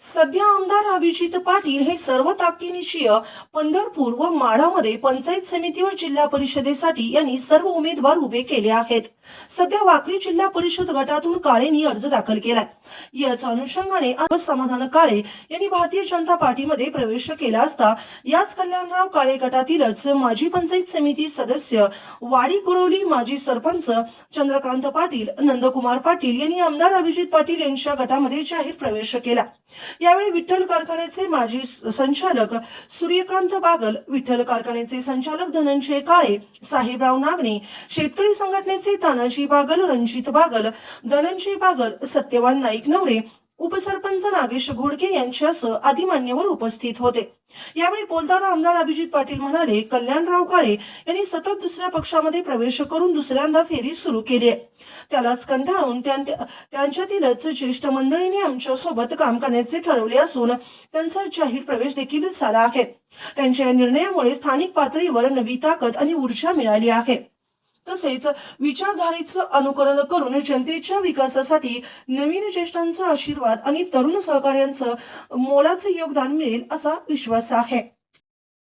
सध्या आमदार अभिजित पाटील हे सर्व ताकदीनिशीय पंढरपूर व माढामध्ये पंचायत समिती व जिल्हा परिषदेसाठी यांनी सर्व उमेदवार उभे केले आहेत. सध्या वाकडी जिल्हा परिषद गटातून काळेंनी अर्ज दाखल केलाय. याच अनुषंगाने समाधान काळे यांनी भारतीय जनता पार्टीमध्ये प्रवेश केला असता याच कल्याणराव काळे गटातीलच माजी पंचायत समिती सदस्य वाडी कुरवली माजी सरपंच चंद्रकांत पाटील नंदकुमार पाटील यांनी आमदार अभिजित पाटील यांच्या गटामध्ये जाहीर प्रवेश केला. यावेळी विठ्ठल कारखान्याचे माजी संचालक सूर्यकांत बागल विठ्ठल कारखान्याचे संचालक धनंजय काळे साहेबराव नागणे शेतकरी संघटनेचे तानाजी बागल रणजित बागल धनंजय बागल सत्यवान नाईक नवरे उपसरपंच नागेश घोडके यांच्यासह आदी मान्यवर उपस्थित होते. यावेळी बोलताना आमदार अभिजित पाटील म्हणाले कल्याणराव काळे यांनी सतत दुसऱ्या पक्षामध्ये प्रवेश करून दुसऱ्यांदा फेरी सुरू केली आहे. त्यालाच कंटाळून त्यांच्यातीलच ज्येष्ठ मंडळींनी आमच्यासोबत काम करण्याचे ठरवले असून त्यांचा जाहीर प्रवेश देखील झाला आहे. त्यांच्या या निर्णयामुळे स्थानिक पातळीवर नवी ताकद आणि ऊर्जा मिळाली आहे. तसेच विचारधारेचं अनुकरण करून जनतेच्या विकासासाठी नवीन ज्येष्ठांचा आशीर्वाद आणि तरुण सहकार्यांचं मोलाचं योगदान मिळेल असा विश्वास आहे.